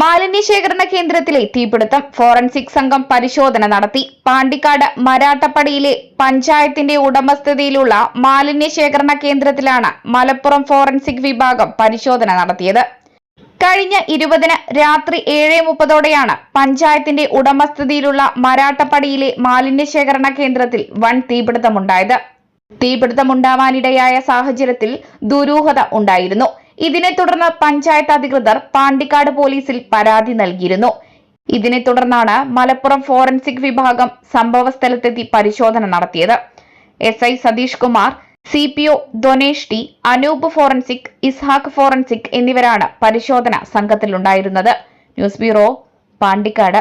മാലിന്യ ശേഖരണ കേന്ദ്രത്തിലെ തീപിടുത്തം ഫോറൻസിക് സംഘം പരിശോധന നടത്തി. പാണ്ടിക്കാട് മരാട്ടപ്പടിയിലെ പഞ്ചായത്തിന്റെ ഉടമസ്ഥതയിലുള്ള മാലിന്യ ശേഖരണ കേന്ദ്രത്തിലാണ് മലപ്പുറം ഫോറൻസിക് വിഭാഗം പരിശോധന നടത്തിയത്. കഴിഞ്ഞ ഇരുപതിന് രാത്രി ഏഴ് മുപ്പതോടെയാണ് പഞ്ചായത്തിന്റെ ഉടമസ്ഥതയിലുള്ള മരാട്ടപ്പടിയിലെ മാലിന്യ ശേഖരണ കേന്ദ്രത്തിൽ വൻ തീപിടുത്തമുണ്ടായത്. തീപിടുത്തമുണ്ടാവാനിടയായ സാഹചര്യത്തിൽ ദുരൂഹത ഉണ്ടായിരുന്നു. ഇതിനെ തുടർന്ന് പഞ്ചായത്ത് അധികൃതർ പാണ്ടിക്കാട് പോലീസിൽ പരാതി നൽകിയിരുന്നു. ഇതിനെ തുടർന്നാണ് മലപ്പുറം ഫോറൻസിക് വിഭാഗം സംഭവസ്ഥലത്തെത്തി പരിശോധന നടത്തിയത്. S I Satheesh Kumar C P O Dhonesh T Anoop forensic Ishaq forensic എന്നിവരാണ് പരിശോധന സംഘത്തിലുണ്ടായിരുന്നത്. News bureau Pandikkad.